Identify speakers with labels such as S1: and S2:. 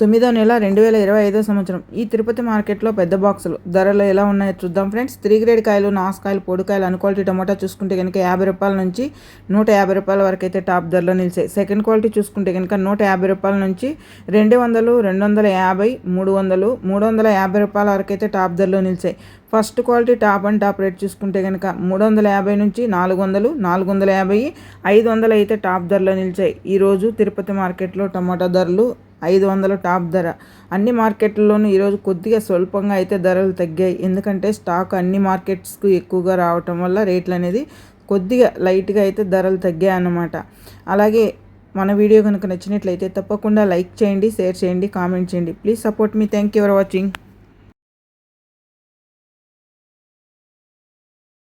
S1: తొమ్మిదో నెల రెండు వేల ఇరవై ఐదో సంవత్సరం. ఈ తిరుపతి మార్కెట్లో పెద్ద బాక్సులు. ధరలు ఎలా ఉన్నాయో చూద్దాం ఫ్రెండ్స్. త్రీ గ్రేడ్ కాయలు నాసుకాయలు పొడికాయలు అన్ క్వాలిటీ టమాటా చూసుకుంటే కనుక యాభై రూపాయల నుంచి నూట యాభై రూపాయల వరకు అయితే టాప్ ధరలో నిలిచాయి. సెకండ్ క్వాలిటీ చూసుకుంటే కనుక నూట యాభై రూపాయల నుంచి రెండు వందలు రెండు వందల యాభై మూడు వందలు మూడు వందల యాభై రూపాయల వరకు అయితే టాప్ ధరలో నిలిచాయి. First quality top and top rate చూసుకుంటే కనుక మూడు వందల యాభై నుంచి నాలుగు వందలు నాలుగు వందల యాభై ఐదు వందలు అయితే టాప్ ధరలో నిలిచాయి. ఈరోజు తిరుపతి మార్కెట్లో టమాటా ధరలు ఐదు వందల టాప్ ధర. అన్ని మార్కెట్లలోనూ ఈరోజు కొద్దిగా స్వల్పంగా అయితే ధరలు తగ్గాయి. ఎందుకంటే స్టాక్ అన్ని మార్కెట్స్కు ఎక్కువగా రావటం వల్ల రేట్లు అనేది కొద్దిగా లైట్గా అయితే ధరలు తగ్గాయి అన్నమాట. అలాగే మన వీడియో కనుక నచ్చినట్లయితే తప్పకుండా లైక్ చేయండి షేర్ చేయండి కామెంట్ చేయండి. Please support me. Thank you for watching.